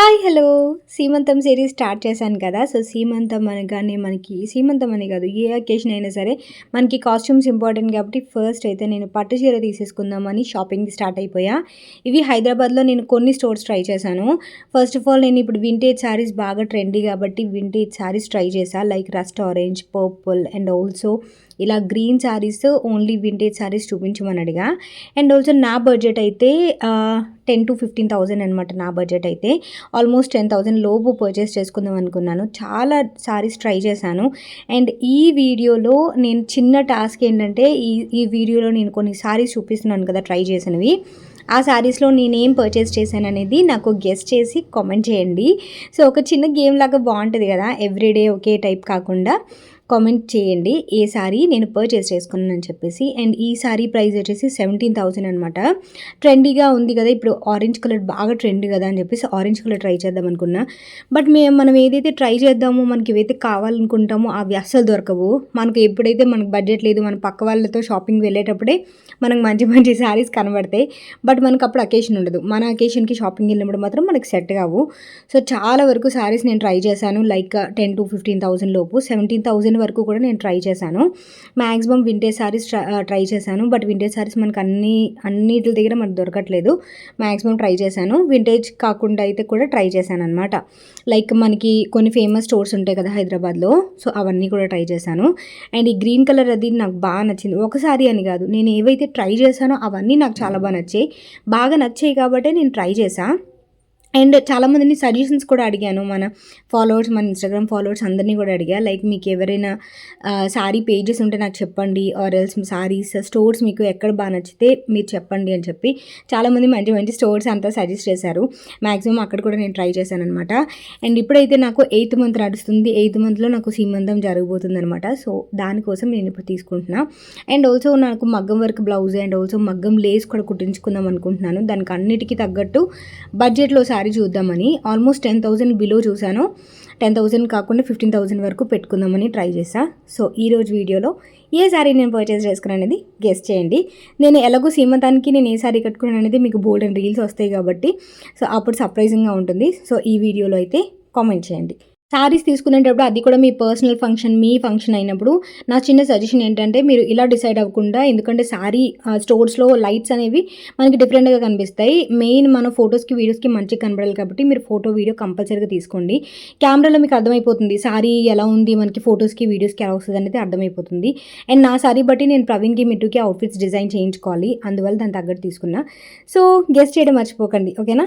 Hi hello. సీమంతం series start చేశాను కదా. సో సీమంతం అనగానే మనకి సీమంతం అని కాదు ఏ అకేషన్ అయినా సరే మనకి కాస్ట్యూమ్స్ ఇంపార్టెంట్ కాబట్టి ఫస్ట్ అయితే నేను పట్టు చీర తీసేసుకుందామని షాపింగ్ స్టార్ట్ అయిపోయా. ఇవి హైదరాబాద్లో నేను కొన్ని స్టోర్స్ ట్రై చేశాను. ఫస్ట్ ఆఫ్ ఆల్ నేను ఇప్పుడు వింటేజ్ శారీస్ బాగా ట్రెండీ కాబట్టి వింటేజ్ శారీస్ ట్రై చేశాను like rust orange purple and also ఇలా green saris only vintage saris చూపించమని అడిగా. అండ్ ఆల్సో నా బడ్జెట్ అయితే టెన్ టు ఫిఫ్టీన్ థౌజండ్ అనమాట నా బడ్జెట్ అయితే. ఆల్మోస్ట్ టెన్ థౌజండ్ లోపు పర్చేస్ చేసుకుందాం అనుకున్నాను. చాలా శారీస్ ట్రై చేశాను. అండ్ ఈ వీడియోలో నేను చిన్న టాస్క్ ఏంటంటే ఈ ఈ వీడియోలో నేను కొన్ని శారీస్ చూపిస్తున్నాను కదా ట్రై చేసినవి. ఆ శారీస్లో నేనేం పర్చేస్ చేశాను అనేది నాకు గెస్ట్ చేసి కామెంట్ చేయండి. సో ఒక చిన్న గేమ్ లాగా బాగుంటుంది కదా ఎవ్రీడే ఒకే టైప్ కాకుండా. కామెంట్ చేయండి. ఏ సారీ నేను పర్చేస్ చేసుకున్నాను అని చెప్పేసి అండ్ ఈ సారీ ప్రైస్ వచ్చేసి సెవెంటీన్ థౌసండ్ అనమాట ట్రెండీగా ఉంది కదా ఇప్పుడు ఆరెంజ్ కలర్ బాగా ట్రెండ్ కదా అని చెప్పేసి ఆరెంజ్ కలర్ ట్రై చేద్దాం అనుకున్నా. బట్ మేము మనం ఏదైతే ట్రై చేద్దామో మనకి ఏవైతే కావాలనుకుంటామో అవి అస్సలు దొరకవు. మనకు ఎప్పుడైతే మనకు బడ్జెట్ లేదు మన పక్క వాళ్ళతో షాపింగ్ వెళ్ళేటప్పుడే మనకు మంచి మంచి శారీస్ కనబడతాయి. బట్ మనకు అప్పుడు అకేషన్ ఉండదు. మన అకేషన్కి షాపింగ్ వెళ్ళినప్పుడు మాత్రం మనకి సెట్ కావు. సో చాలా వరకు శారీస్ నేను ట్రై చేశాను. Like ten to fifteen thousand లోపు. సెవెంటీన్ థౌసండ్ వరకు కూడా నేను ట్రై చేశాను. మ్యాక్సిమం వింటేజ్ శారీస్ ట్రై చేశాను. బట్ వింటేజ్ శారీస్ మనకు అన్ని అన్నిటి దగ్గర మనకు దొరకట్లేదు. మ్యాక్సిమం ట్రై చేశాను. వింటేజ్ కాకుండా అయితే కూడా ట్రై చేశాను అనమాట లైక్ మనకి కొన్ని ఫేమస్ స్టోర్స్ ఉంటాయి కదా హైదరాబాద్లో. సో అవన్నీ కూడా ట్రై చేశాను. అండ్ ఈ గ్రీన్ కలర్ అది నాకు బాగా నచ్చింది. ఒకసారి అని కాదు. నేను ఏవైతే ట్రై చేశానో అవన్నీ నాకు చాలా బాగా నచ్చాయి. బాగా నచ్చాయి కాబట్టి నేను ట్రై చేశాను అండ్ చాలామందిని సజెషన్స్ కూడా అడిగాను. మన ఫాలోవర్స్ మన ఇన్స్టాగ్రామ్ ఫాలోవర్స్ అందరినీ కూడా అడిగా. లైక్ మీకు ఎవరైనా శారీ పేజెస్ ఉంటే నాకు చెప్పండి. ఆర్ ఎల్స్ శారీస్ స్టోర్స్ మీకు ఎక్కడ బాగా నచ్చితే మీరు చెప్పండి అని చెప్పి చాలామంది మంచి మంచి స్టోర్స్ అంతా సజెస్ట్ చేశారు. మ్యాక్సిమం అక్కడ కూడా నేను ట్రై చేశాను అనమాట అండ్ ఇప్పుడైతే నాకు ఎయిత్ మంత్ నడుస్తుంది. ఎయిత్ మంత్లో నాకు సీమంతం జరగబోతుంది అనమాట సో దానికోసం నేను ఇప్పుడు తీసుకుంటున్నా. అండ్ ఆల్సో నాకు మగ్గం వర్క్ బ్లౌజ్ అండ్ ఆల్సో మగ్గం లేస్ కూడా కుట్టించుకుందాం అనుకుంటున్నాను. దానికి అన్నిటికీ తగ్గట్టు బడ్జెట్లో శారీ చూద్దామని ఆల్మోస్ట్ టెన్ థౌజండ్ బిలో చూశాను. టెన్ థౌజండ్ కాకుండా ఫిఫ్టీన్ థౌజండ్ వరకు పెట్టుకుందామని ట్రై చేశా. సో ఈరోజు వీడియోలో ఏ శారీ నేను పర్చేస్ చేసుకున్నాను అనేది గెస్ట్ చేయండి. నేను ఎలాగో సీమంతానికి నేను ఏ శారీ కట్టుకున్నాను అనేది మీకు బోల్డ్ అండ్ రీల్స్ వస్తాయి కాబట్టి సో అప్పుడు సర్ప్రైజింగ్గా ఉంటుంది. సో ఈ వీడియోలో అయితే కామెంట్ చేయండి. శారీస్ తీసుకునేటప్పుడు అది కూడా మీ పర్సనల్ ఫంక్షన్ మీ ఫంక్షన్ అయినప్పుడు నా చిన్న సజెషన్ ఏంటంటే మీరు ఇలా డిసైడ్ అవ్వకుండా ఎందుకంటే శారీ స్టోర్స్లో లైట్స్ అనేవి మనకి డిఫరెంట్గా కనిపిస్తాయి. మెయిన్ మన ఫొటోస్కి వీడియోస్కి మంచిగా కనబడాలి కాబట్టి మీరు ఫోటో వీడియో కంపల్సరీగా తీసుకోండి. కెమెరాలో మీకు అర్థమైపోతుంది శారీ ఎలా ఉంది మనకి ఫొటోస్కి వీడియోస్కి ఎలా వస్తుంది అనేది అర్థమైపోతుంది. అండ్ నా శారీ బట్టి నేను ప్రవీణ్కి మిట్టుకి అవుట్ఫిట్స్ డిజైన్ చేయించుకోవాలి. అందువల్ల దాని తగ్గట్టు తీసుకున్నా. సో గెస్ట్ చేయడం మర్చిపోకండి. ఓకేనా?